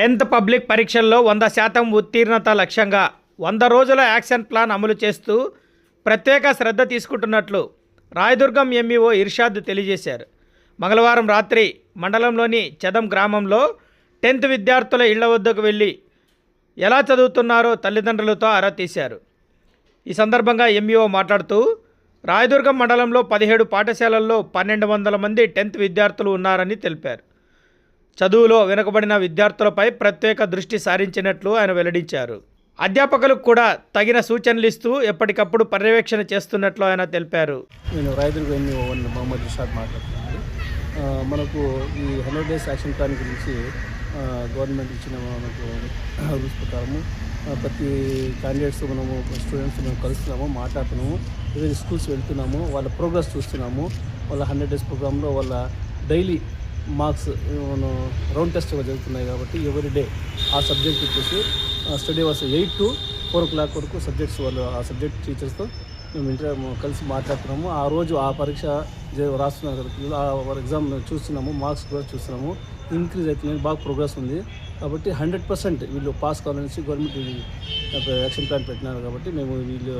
Tenth public పరీక్షల్లో వంద శాతం ఉత్తీర్ణత లక్ష్యంగా వంద రోజుల యాక్షన్ ప్లాన్ అమలు చేస్తూ ప్రత్యేక శ్రద్ధ తీసుకుంటున్నట్లు రాయదుర్గం ఎంఈఓ ఇర్షాద్ తెలియజేశారు. మంగళవారం రాత్రి మండలంలోని చదం గ్రామంలో టెన్త్ విద్యార్థుల ఇళ్ళ వద్దకు వెళ్ళి ఎలా చదువుతున్నారో తల్లిదండ్రులతో ఆరా తీశారు. ఈ సందర్భంగా ఎంఈఓ మాట్లాడుతూ రాయదుర్గం మండలంలో పదిహేడు పాఠశాలల్లో పన్నెండు వందల మంది టెన్త్ విద్యార్థులు ఉన్నారని తెలిపారు. చదువులో వెనుకబడిన విద్యార్థులపై ప్రత్యేక దృష్టి సారించినట్లు ఆయన వెల్లడించారు. అధ్యాపకులకు కూడా తగిన సూచనలు ఇస్తూ ఎప్పటికప్పుడు పర్యవేక్షణ చేస్తున్నట్లు ఆయన తెలిపారు. నేను రాయదుర్గ మహమ్మద్ వన్ మాట్లాడుతున్నాను. మనకు ఈ హండ్రెడ్ డేస్ యాక్షన్ ప్లాన్ గురించి గవర్నమెంట్ ఇచ్చిన మనకు రూల్స్ ప్రకారము ప్రతి క్యాండిడేట్స్ మనము స్టూడెంట్స్ మేము కలుస్తున్నాము మాట్లాడుతున్నాము ఈరోజు స్కూల్స్ వెళ్తున్నాము వాళ్ళ ప్రోగ్రెస్ చూస్తున్నాము వాళ్ళ హండ్రెడ్ డేస్ ప్రోగ్రాంలో వాళ్ళ డైలీ మార్క్స్ రౌండ్ టెస్ట్ జరుగుతున్నాయి కాబట్టి ఎవరి డే ఆ సబ్జెక్ట్ వచ్చేసి study hours eight to four o'clock వరకు సబ్జెక్ట్స్ వాళ్ళు ఆ సబ్జెక్ట్ టీచర్స్తో మేము ఇంటర్ కలిసి మాట్లాడుతున్నాము. ఆ రోజు ఆ పరీక్ష రాస్తున్నారు కదా పిల్లలు ఆ ఎగ్జామ్ చూస్తున్నాము మార్క్స్ కూడా చూస్తున్నాము. ఇంక్రీజ్ అవుతుంది బాగా ప్రోగ్రెస్ ఉంది. కాబట్టి హండ్రెడ్ పర్సెంట్ వీళ్ళు పాస్ కావాలనేసి గవర్నమెంట్ యాక్షన్ ప్లాన్ పెట్టినారు కాబట్టి మేము వీళ్ళు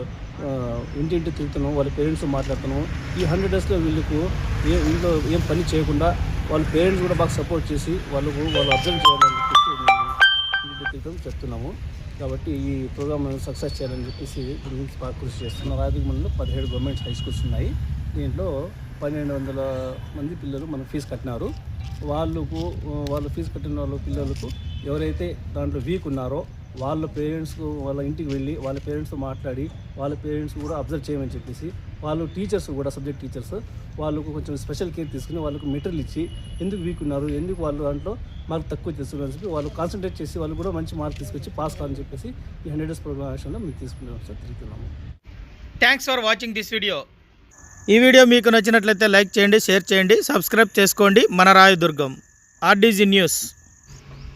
ఇంటింటి తిరుగుతున్నాము వాళ్ళ పేరెంట్స్ మాట్లాడుతున్నాము. ఈ హండ్రెడ్ డేస్లో వీళ్ళకు ఏ వీళ్ళు ఏం పని చేయకుండా వాళ్ళ పేరెంట్స్ కూడా బాగా సపోర్ట్ చేసి వాళ్ళకు వాళ్ళు అబ్జర్వ్ చేయాలని చెప్పేసి క్రితం చెప్తున్నాము. కాబట్టి ఈ ప్రోగ్రామ్ సక్సెస్ చేయాలని చెప్పేసి దీని గురించి బాగా కృషి చేస్తున్నాం. రాజమండ్రిలో పదిహేడు గవర్నమెంట్ హై స్కూల్స్ ఉన్నాయి. దీంట్లో పన్నెండు వందల మంది పిల్లలు మనం ఫీజు కట్టినారు. వాళ్ళకు వాళ్ళు ఫీజు కట్టిన వాళ్ళ పిల్లలకు ఎవరైతే దాంట్లో వీక్ ఉన్నారో వాళ్ళ పేరెంట్స్ వాళ్ళ ఇంటికి వెళ్ళి వాళ్ళ పేరెంట్స్తో మాట్లాడి వాళ్ళ పేరెంట్స్ కూడా అబ్జర్వ్ చేయమని చెప్పేసి వాళ్ళు టీచర్స్ కూడా సబ్జెక్ట్ టీచర్స్ వాళ్ళకు కొంచెం స్పెషల్ కేర్ తీసుకుని వాళ్ళకు మెటీరియల్ ఇచ్చి ఎందుకు వీక్ ఉన్నారు ఎందుకు వాళ్ళు దాంట్లో మార్క్ తక్కువ చేస్తున్నారు చెప్పి వాళ్ళు కాన్సన్ట్రేట్ చేసి వాళ్ళు కూడా మంచి మార్క్ తీసుకొచ్చి పాస్ కావాలని చెప్పేసి ఈ హండ్రెడ్ డేస్ ప్రోగ్రామ్ యాక్షన్లో మేము తీసుకున్నాం sir తిరుగుతున్నాము. Thanks for watching this video ఈ వీడియో మీకు నచ్చినట్లయితే లైక్ చేయండి షేర్ చేయండి సబ్స్క్రైబ్ చేసుకోండి. మన రాయదుర్గం ఆర్డీజీ న్యూస్